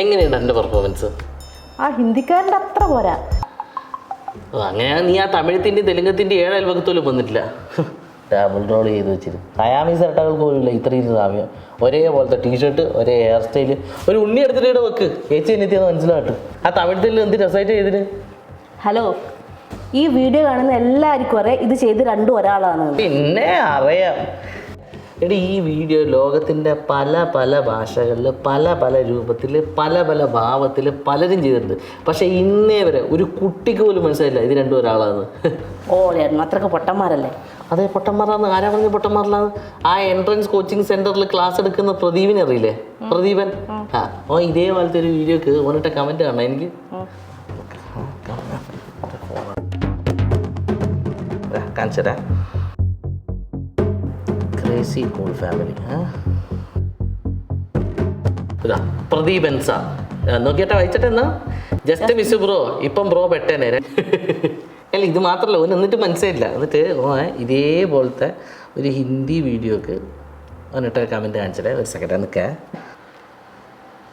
എങ്ങനെയുണ്ട് എന്റെ പെർഫോമൻസ് ആ ഹിന്ദിക്കാരന്റെ അത്ര പോരാ. അങ്ങനെ നീ ആ തമിഴത്തിന്റെ തെലുങ്കത്തിന്റെ ഏഴ് അയൽവകത്തോലും വന്നിട്ടില്ല. ഡബിൾ റോൾ ചെയ്ത് വെച്ചിരുന്നു. അയാമി ഇരട്ടകൾക്ക് പോലുമില്ല ഇത്രയും സാമ്യം. ഒരേപോലത്തെ ടീഷർട്ട് ഒരേ ഹെയർ സ്റ്റൈൽ ഒരു ഉണ്ണി എടുത്തിട്ട് ഇവിടെ വെക്ക്. ചേച്ചി എന്നെത്തിയെന്ന് മനസ്സിലായിട്ട് ആ തമിഴത്തിൽ എന്ത് രസമായിട്ട് ചെയ്തിന്? ഹലോ ഈ വീഡിയോ കാണുന്ന എല്ലാവർക്കും അറിയാം ഇത് ചെയ്ത് രണ്ടും ഒരാളാണ് പിന്നെ അറിയാം. എടി ഈ വീഡിയോ ലോകത്തിന്റെ പല പല ഭാഷകളിൽ പല പല രൂപത്തിൽ പല പല ഭാവത്തിൽ പലരും ചെയ്തിട്ടുണ്ട്. പക്ഷേ ഇന്നേ വരെ ഒരു കുട്ടിക്ക് പോലും മനസ്സിലായില്ല ഇത് രണ്ടും ഒരാളാണ് ഓ അത്രയ്ക്ക് പൊട്ടന്മാരല്ലേ? അതെ പൊട്ടന്മാരാന്ന്. ആരാ പറഞ്ഞ പൊട്ടന്മാരിലാണ് ആ എൻട്രൻസ് കോച്ചിങ് സെന്ററിൽ ക്ലാസ് എടുക്കുന്ന പ്രദീപിനെ അറിയില്ലേ? പ്രദീപൻ? ആ ഓ ഇതേപോലത്തെ ഒരു വീഡിയോക്ക് ഓനിട്ട കമന്റ് കാണാം എനിക്ക് കാണിച്ചരാ ക്രേസി കൂൾ ഫാമിലി ഇതാ എൻസ. നോക്കിയേട്ടാ വായിച്ചിട്ട് എന്നാ? ജസ്റ്റ് മിസ് ബ്രോ ഇപ്പം ബ്രോ പെട്ടേനെ. അല്ല ഇത് മാത്രമല്ല ഓൻ എന്നിട്ട് മനസ്സിലായില്ല. എന്നിട്ട് ഓ ഇതേപോലത്തെ ഒരു ഹിന്ദി വീഡിയോക്ക് എന്നിട്ട് കമന്റ് കാണിച്ചിട്ടേ ഒരു സെക്കൻഡ് നിൽക്കേ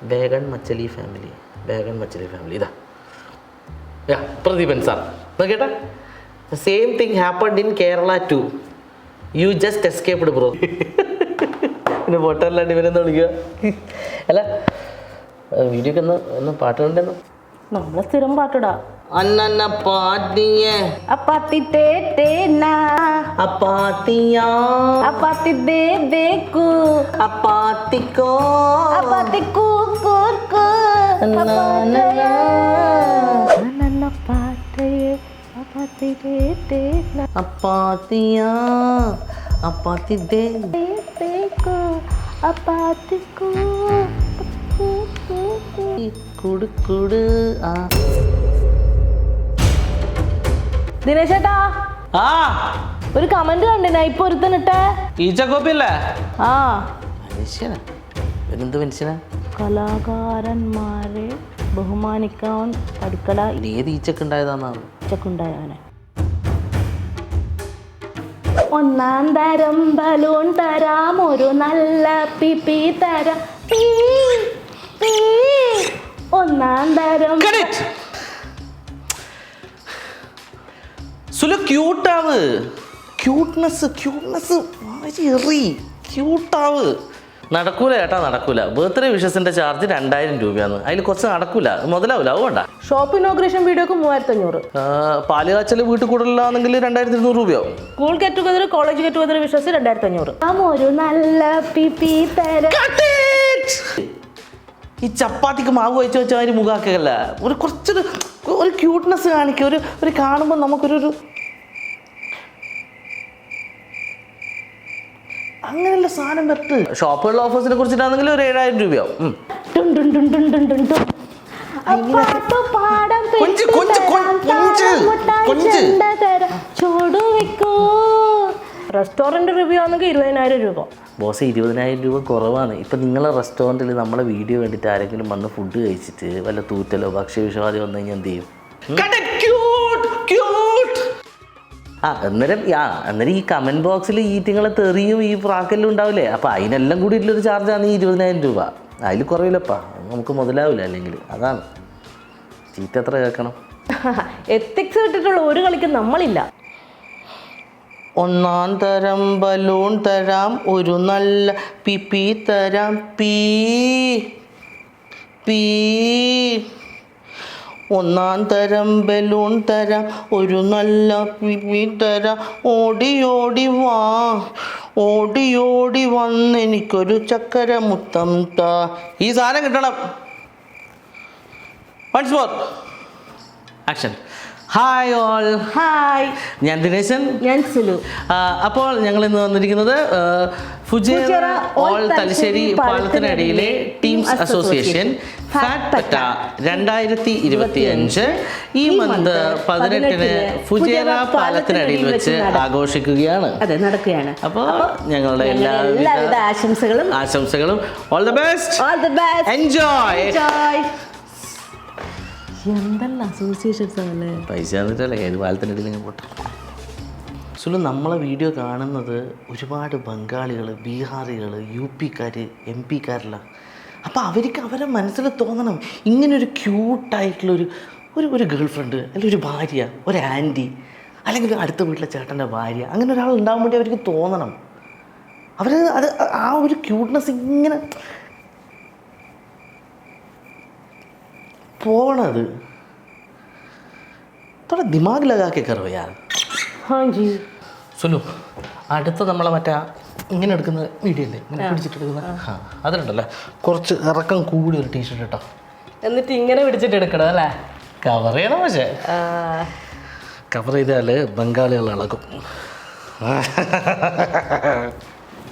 ബേഗൺ മച്ചലി ഫാമിലി ബേഗൺ മച്ചലി ഫാമിലി. ഇതാ. യാ Pradeepan sir നോക്കിയേട്ടാ. Same thing happened in Kerala to you just escaped bro പിന്നെ പൊട്ടല്ലാണ്ട് ഇവരെന്ന് വിളിക്കുക. അല്ല വീഡിയോക്ക് ഒന്ന് ഒന്ന് പാട്ട് കണ്ടെന്ന് നമ്മളെ സ്ഥിരം പാട്ടിടാ. അന്നന്ന പാട്ടിയേ. അപ്പാത്തി തേ അപ്പാത്തിയാ. അപ്പാത്തി ദേ ദേക്കു അപ്പാത്തിക്കോ അപ്പാത്തി കൂ കൂ കൂ അപ്പാത്തയേ. അപ്പാത്തിയാ അപ്പാത്തി ദേ ദേ ദേക്കു അപ്പാത്തി കൂ കൂ കൂ കൂ. കുടു കുടു ആ. ദിനേശ് ആ. ഒരു കമന്റ് കണ്ടിനാ ഇപ്പൊ ഒരുത്തനിട്ടെ. ഈച്ചക്കോപ്പിയല്ലേ? ആ. മനുഷ്യനാ. കലാകാരന്മാരെ ബഹുമാനിക്കാൻ അടുക്കള ഇത് ഏത് ഈച്ചക്ക് ഉണ്ടായതാന്നാണ്? ഇച്ചക്കുണ്ടായവനെ ഒന്നാം തരം ബലൂൺ തരാം ഒരു നല്ല പിപ്പി തരാം. പീ, പീ. ഒന്നാം തരം സുലു ക്യൂട്ടാവ് ക്യൂട്ട്നെസ് ക്യൂട്ട്നെസ് എറി. ക്യൂട്ടാവ് നടക്കൂല ചേട്ടാ നടക്കൂല. ബർത്ത്ഡേ വിഷസിന്റെ ചാർജ് രണ്ടായിരം രൂപയാണ്. അതിൽ കുറച്ച് നടക്കൂല. മുതലാവൂല അത് വേണ്ട. ഷോപ്പ് ഇനോഗ്രേഷൻ വീഡിയോക്ക് മൂവായിരത്തി അഞ്ഞൂറ് ആ, പാൽ കാച്ചൽ വീട്ടിൽ കൂടുതലാണെങ്കിൽ രണ്ടായിരത്തി ഇരുന്നൂറ് രൂപയാവും school get together college get together wishes രണ്ടായിരത്തി അഞ്ഞൂറ് ഒരു നല്ല തരാം ഈ ചപ്പാത്തിക്ക് മാവ് വെച്ച് വെച്ച മാതിരി മുഖാക്കല്ല ഒരു കുറച്ചൊരു ഒരു ക്യൂട്ട്നെസ് കാണിക്കുക ഒരു ഒരു കാണുമ്പോൾ നമുക്കൊരു അങ്ങനെയുള്ള സാധനം വരട്ട്. ഷോപ്പുകളിലെ ഓഫേഴ്സിനെ കുറിച്ചിട്ടാണെങ്കിൽ ഒരു ഏഴായിരം രൂപയാവും. റെസ്റ്റോറന്റ് റിവ്യൂ ആണെങ്കിൽ ഇരുപതിനായിരം രൂപ. ബോസ് ഇരുപതിനായിരം രൂപ കുറവാണ്. ഇപ്പം നിങ്ങളെ റെസ്റ്റോറന്റിൽ നമ്മളെ വീഡിയോ വേണ്ടിയിട്ട് ആരെങ്കിലും വന്ന് ഫുഡ് കഴിച്ചിട്ട് വല്ല തൂറ്റലോ ഭക്ഷ്യവിഷവാദി വന്നു കഴിഞ്ഞാൽ എന്ത് ചെയ്യും? ആ. അന്നേരം ആ അന്നേരം ഈ കമന്റ് ബോക്സിൽ ഈറ്റിങ്ങളെ തെറിയും ഈ ഫ്രാക്കെല്ലാം ഉണ്ടാവില്ലേ? അപ്പോൾ അതിനെല്ലാം കൂടിയിട്ടുള്ളൊരു ചാർജാണ് ഈ ഇരുപതിനായിരം രൂപ. അതിൽ കുറവില്ലപ്പാ. നമുക്ക് മുതലാവില്ല അല്ലെങ്കിൽ. അതാണ്. ചീത്ത എത്ര കേൾക്കണം? എത്തിക്സ് കിട്ടിട്ടുള്ള ഒരു കളിക്ക് നമ്മളില്ല. ഒന്നാം തരം ബലൂൺ തരാം ഒരു നല്ല പിപ്പി തരാം. പീ പീ. ഒന്നാം തരം ബലൂൺ തരാം ഒരു നല്ല പിപ്പി തരാം. ഓടി ഓടി വാ ഓടി ഓടി വന്ന് എനിക്കൊരു ചക്കര മുത്തം താ. ഈ സാധനം കിട്ടണം. Once more action hi all hi ഞാൻ ദിനേശൻ. ഞാൻ സുലു. അപ്പോൾ ഞങ്ങൾ ഇന്ന് വന്നിരിക്കുന്നത് ഫുജേറ ഓൾ തലശ്ശേരി പാലത്തിനടിയിലെ ടീംസ് അസോസിയേഷൻ ഫാറ്റ് രണ്ടായിരത്തി ഇരുപത്തി അഞ്ച് ഈ മന്ത് പതിനെട്ടിന് ഫുജേറ പാലത്തിനടിയിൽ വെച്ച് ആഘോഷിക്കുകയാണ്. അതെ നടക്കുകയാണ്. അപ്പോൾ ഞങ്ങളുടെ എല്ലാവിധ ആശംസകളും ആശംസകളും. All the best all the best enjoy enjoy associations ആണല്ലേ? സുലു നമ്മളെ വീഡിയോ കാണുന്നത് ഒരുപാട് ബംഗാളികൾ ബീഹാറികൾ യു പിക്കാർ എം പിക്കാരെല്ലാം. അപ്പോൾ അവർക്ക് അവരെ മനസ്സിൽ തോന്നണം. ഇങ്ങനൊരു ക്യൂട്ടായിട്ടുള്ളൊരു ഒരു ഒരു ഗേൾ ഫ്രണ്ട് അല്ലെങ്കിൽ ഒരു ഭാര്യ ഒരു ആന്റി അല്ലെങ്കിൽ അടുത്ത വീട്ടിലെ ചേട്ടന്റെ ഭാര്യ അങ്ങനെ ഒരാൾ ഉണ്ടാകാൻ വേണ്ടി അവർക്ക് തോന്നണം. അവർ അത് ആ ഒരു ക്യൂട്ട്നെസ് ഇങ്ങനെ പോണത് थोड़ा दिमाग लगा के करो यार ഹാ ജി സുലു അടുത്ത നമ്മളെ മറ്റേ ആ ഇങ്ങനെ എടുക്കുന്ന വീഡിയോ അല്ലേ ഇങ്ങനെ പിടിച്ചിട്ട് എടുക്കുന്ന ആ അതിലുണ്ടല്ലേ കുറച്ച് ഇറക്കം കൂടി ഒരു ടീഷർട്ട് കേട്ടോ എന്നിട്ട് ഇങ്ങനെ പിടിച്ചിട്ട് എടുക്കണം അല്ലേ കവർ ചെയ്യണം പക്ഷേ കവർ ചെയ്താൽ ബംഗാളികൾ ഇളകും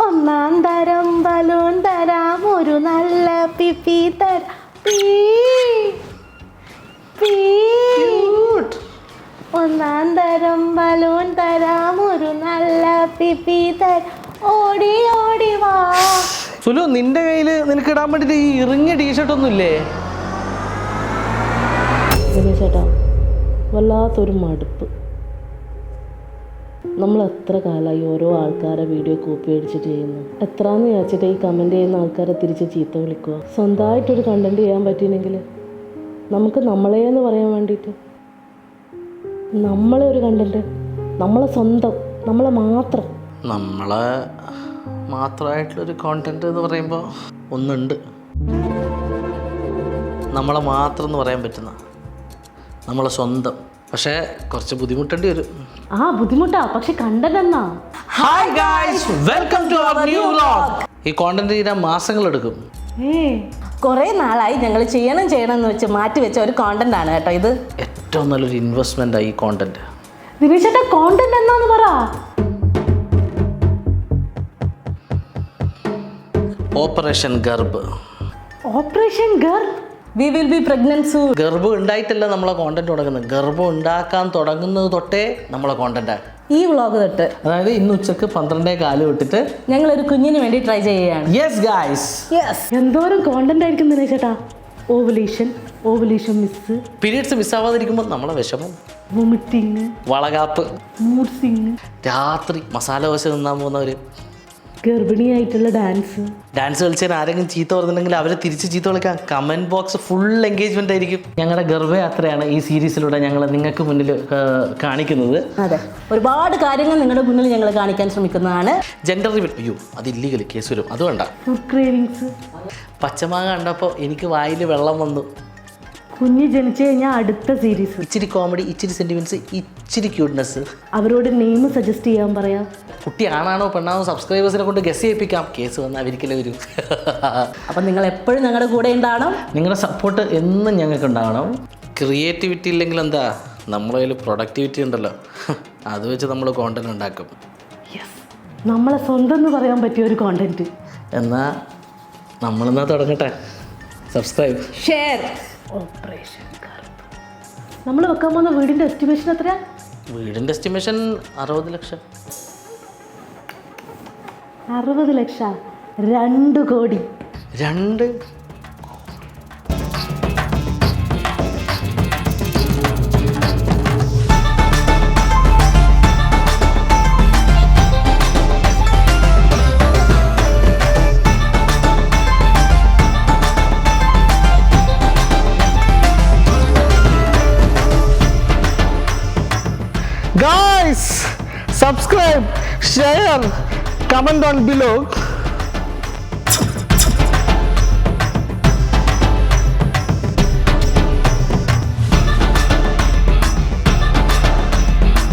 ഒന്നാം തരം ബലൂൺ തരാം ഒരു നല്ല പിപ്പി തരാം പീ. പീ. ഒന്നാം തരം ബലൂൺ തരാം ഒരു നല്ല പിപ്പി തരാം. ഓടി ഓടി വാ. സുലു നിന്റെ കയ്യിൽ നിനക്ക് ഇടാൻ വേണ്ടിട്ട് ഈ ഇറങ്ങിയ ടീഷർട്ട് ഒന്നും ഇല്ലേ? ചേട്ടാ വല്ലാത്തൊരു മടുപ്പ്. നമ്മൾ എത്ര കാലമായി ഓരോ ആൾക്കാരെ വീഡിയോ കോപ്പി അടിച്ചിട്ട് ചെയ്യുന്നു. എത്രാന്ന് വിചാരിച്ചിട്ട് ഈ കമന്റ് ചെയ്യുന്ന ആൾക്കാരെ തിരിച്ച് ചീത്ത വിളിക്കുക സ്വന്തമായിട്ടൊരു കണ്ടന്റ് ചെയ്യാൻ പറ്റിയില്ലെങ്കിൽ നമുക്ക് നമ്മളെ എന്ന് പറയാൻ വേണ്ടിയിട്ട്. നമ്മളെ ഒരു കണ്ടന്റ് നമ്മളെ സ്വന്തം നമ്മളെ മാത്രം. നമ്മളെ മാത്രമായിട്ടുള്ളൊരു കോണ്ടന്റ് എന്ന് പറയുമ്പോൾ ഒന്നുണ്ട്. നമ്മളെ മാത്രം എന്ന് പറയാൻ പറ്റുന്ന നമ്മളെ സ്വന്തം. പക്ഷേ കുറച്ച് ബുദ്ധിമുട്ടേണ്ടി വരും. ആ ബുദ്ധിമുട്ടാ. പക്ഷെ കണ്ടതെന്നാ hi guys welcome to our new vlog ഈ കോണ്ടന്റ് ചെയ്യാൻ മാസങ്ങളെടുക്കും. ഏ കുറേ നാളായി ഞങ്ങൾ ചെയ്യണം ചെയ്യണം എന്ന് വെച്ച് മാറ്റി വെച്ച ഒരു കോണ്ടന്റ് ആണ് കേട്ടോ ഇത്. ഏറ്റവും നല്ലൊരു ഇൻവെസ്റ്റ്മെന്റ് ഈ കോണ്ടന്റ് ദിനേശേട്ടാ കോണ്ടന്റ് എന്താന്ന് പറ. ഓപ്പറേഷൻ ഗർഭ്. Operation ഗർബ് we will be pregnant soon ഗർഭം ഉണ്ടായിട്ടല്ല നമ്മളെ കോണ്ടന്റ് തുടങ്ങുന്നത്. ഗർഭം ഉണ്ടാക്കാൻ തുടങ്ങുന്നത് തൊട്ടേ നമ്മളെ കോണ്ടന്റാണ് ഈ വ്ളോഗ് തൊട്ട് അതായത് ഇന്ന് ഉച്ചയ്ക്ക് പന്ത്രണ്ടേ കാൽ വിട്ടിട്ട് ഞങ്ങൾ ഒരു കുഞ്ഞിന് വേണ്ടി ട്രൈ ചെയ്യുകയാണ്. യെസ് ഗായ്സ് യെസ് എന്തോരം കോണ്ടന്റ് ആയിരിക്കും ചേട്ടാ? ഓവുലേഷൻ ഓവുലേഷൻ മിസ് പീരീഡ്സ് മിസ്സാവാതിരിക്കുമ്പോൾ നമ്മളെ വിഷമം. വൊമിറ്റിങ് വളകാപ്പ്. മൂഡ് സിങ് രാത്രി മസാല ദോശ തിന്നാൻ പോകുന്നവർ ഗർഭിണിയായിട്ടുള്ള ഡാൻസ് ഡാൻസ് കളിച്ചാൽ ആരെങ്കിലും ചീത്ത പറഞ്ഞിട്ടുണ്ടെങ്കിൽ അവരെ തിരിച്ച് ചീത്ത വിളിക്കാൻ കമന്റ് ബോക്സ് ഫുൾ എൻഗേജ്മെന്റ് ആയിരിക്കും. ഞങ്ങളുടെ ഗർഭയാത്രയാണ് ഈ സീരീസിലൂടെ ഞങ്ങൾ നിങ്ങൾക്ക് മുന്നിൽ കാണിക്കുന്നത്. അതെ. ഒരുപാട് കാര്യങ്ങൾ നിങ്ങളുടെ മുന്നിൽ ഞങ്ങൾ കാണിക്കാൻ ശ്രമിക്കുന്നതാണ്. ജെൻഡർ റിവ്യൂ അയ്യോ അത് ഇല്ലീഗൽ കേസ് വരും. അത് വേണ്ട. പച്ചമാങ്ങ കണ്ടപ്പോൾ എനിക്ക് വായിൽ വെള്ളം വന്നു. കുഞ്ഞ് ജനിച്ചു കഴിഞ്ഞാൽ അടുത്ത സീരീസ് ഇച്ചിരി കോമഡി ഇച്ചിരി സെന്റിമെന്റ്സ് ഇച്ചിരി ക്യൂട്ട്നെസ് അവരോട് നെയിം സജസ്റ്റ് ചെയ്യാൻ പറയാം. കുട്ടി ആണാണോ പെണ്ണാണോ സബ്സ്ക്രൈബേഴ്സിനെ കൊണ്ട് ഗസ് ചെയ്യിപ്പിക്കാം. കേസ് വന്നാൽ അവരിക്കലും വരും. അപ്പം നിങ്ങൾ എപ്പോഴും ഞങ്ങളുടെ കൂടെ ഉണ്ടാവണം. നിങ്ങളുടെ സപ്പോർട്ട് എന്നും ഞങ്ങൾക്ക് ഉണ്ടാവണം. ക്രിയേറ്റിവിറ്റി ഇല്ലെങ്കിൽ എന്താ? നമ്മളെ കയ്യിൽ പ്രൊഡക്ടിവിറ്റി ഉണ്ടല്ലോ. അത് വെച്ച് നമ്മൾ കോണ്ടന്റ് ഉണ്ടാക്കും. യെസ് നമ്മളെ സ്വന്തം എന്ന് പറയാൻ പറ്റിയ ഒരു കോണ്ടന്റ് എന്നാൽ നമ്മളെന്നാ തുടങ്ങട്ടെ? സബ്സ്ക്രൈബ് ഷെയർ ഓപ്പറേഷൻ നമ്മൾ വെക്കാൻ പോകുന്ന വീടിന്റെ എസ്റ്റിമേഷൻ എത്രയാ? വീടിന്റെ എസ്റ്റിമേഷൻ അറുപത് ലക്ഷം. അറുപത് ലക്ഷം. രണ്ട് കോടി. രണ്ട് Guys, subscribe, share, comment on below.